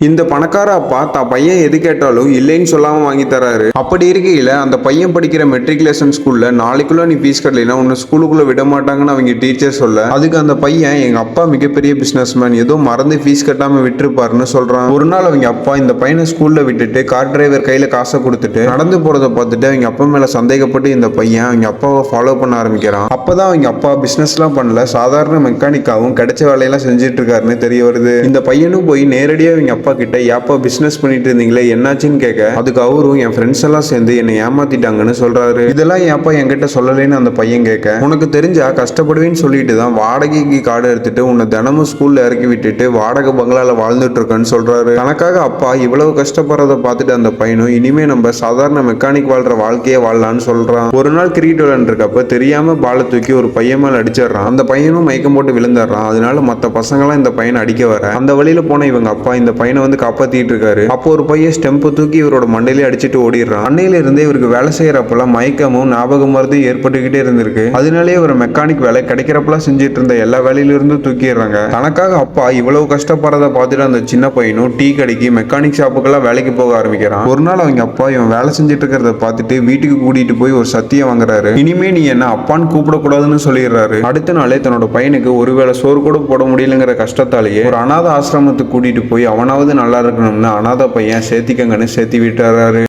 இந்த பணக்கார அப்பா தான் பையன் எது கேட்டாலும் இல்லைன்னு சொல்லாம வாங்கி தராரு. அப்படி இருக்கையில அந்த பையன் படிக்கிற மெட்ரிகுலேஷன் ஸ்கூல்ல நாளைக்குள்ள நீ ஃபீஸ் கட்டலைன்னா உன்னை ஸ்கூலுக்குள்ள விட மாட்டாங்கன்னு அவங்க டீச்சர் சொல்ல அதுக்கு அந்த பையன் எங்க அப்பா மிகப்பெரிய பிசினஸ் மேன் ஏதோ மறந்து ஃபீஸ் கட்டாம விட்டுருப்பாருன்னு சொல்றான். ஒரு நாள் அவங்க அப்பா இந்த பையனை ஸ்கூல்ல விட்டுட்டு கார் டிரைவர் கையில காசை கொடுத்துட்டு நடந்து போறத பார்த்துட்டு அவங்க அப்பா மேல சந்தேகப்பட்டு இந்த பையன் அவங்க அப்பாவை ஃபாலோ பண்ண ஆரம்பிக்கிறான். அப்பதான் அவங்க அப்பா பிசினஸ்லாம் பண்ணல சாதாரண மெக்கானிக்காவும் கிடைச்ச வேலையெல்லாம் செஞ்சுட்டு இருக்காருன்னு தெரிய வருது. இந்த பையனும் போய் நேரடியாக அவங்க அப்பா கிட்ட ஏப்பா பிசினஸ் பண்ணிட்டு இருந்தீங்களே என்னாச்சுன்னு கேட்க அதுக்கு அவரும் என் ஃப்ரெண்ட்ஸ் எல்லாம் சேர்ந்து என்னை ஏமாத்திட்டாங்கன்னு சொல்றாரு. இதெல்லாம் என் அப்பா என்கிட்ட சொல்லலைன்னு அந்த பையன் கேட்க உனக்கு தெரிஞ்சா கஷ்டப்படுவேன்னு சொல்லிட்டு தான் வாடகைக்கு காடு எடுத்துட்டு உன்னை தினமும் ஸ்கூல்ல இறக்கி விட்டுட்டு வாடகை பங்களால வாழ்ந்துட்டு இருக்கேன்னு சொல்றாரு. தனக்காக அப்பா இவ்வளவு கஷ்டப்படுறத பார்த்துட்டு அந்த பையனும் இனிமே நம்ம சாதாரண மெக்கானிக் வாழ்ற வாழ்க்கையே வாழலாம்னு சொல்றான். ஒரு நாள் கிரிக்கெட் விளையாண்டுருக்கப்ப தெரியாம பாலை தூக்கி ஒரு பையன் மேல அடிச்சிடுறான். அந்த பையனும் மயக்கம் போட்டு விழுந்துடுறான். அதனால மத்த பசங்களாம் இந்த பையனை அடிக்க வர அந்த வழியில போன இவங்க அப்பா இந்த பையன் வந்து காப்பாத்திட்டு இருக்காரு அப்போ ஒரு பையன் ஸ்டெம்பை தூக்கி இவரோட மண்டையிலே அடிச்சுட்டு ஓடிடுறான். அன்னையில இருந்து இவருக்கு வேலை செய்யறப்பெல்லாம் மயக்கமும் ஞாபக மருந்தும் ஏற்பட்டுக்கிட்டே இருந்திருக்கு. அதனாலே ஒரு மெக்கானிக் வேலை கிடைக்கிறப்பெல்லாம் செஞ்சுட்டு இருந்த எல்லா வேலையிலிருந்து தூக்கிடுறாங்க. தனக்காக அப்பா இவ்வளவு கஷ்டப்படுறத பார்த்துட்டு அந்த சின்ன பையனும் டீ கடைக்கு மெக்கானிக் ஷாப்புக்கெல்லாம் வேலைக்கு போக ஆரம்பிக்கிறான். ஒரு நாள் அவங்க அப்பா இவன் வேலை செஞ்சுட்டு இருக்கிறத பார்த்துட்டு வீட்டுக்கு கூட்டிட்டு போய் ஒரு சத்தியம் வாங்குறாரு. இனிமே நீ என்ன அப்பான்னு கூப்பிடக்கூடாதுன்னு சொல்லிடுறாரு. அடுத்த நாளே தன்னோட பையனுக்கு ஒருவேளை சோறு கூட போட முடியலங்கிற கஷ்டத்தாலேயே ஒரு அனாத ஆசிரமத்துக்கு கூட்டிட்டு போய் அவனாவது நல்லா இருக்கணும்னு அனாதை பையன் சேர்த்திக்கங்கன்னு சேர்த்தி விட்டுறாரு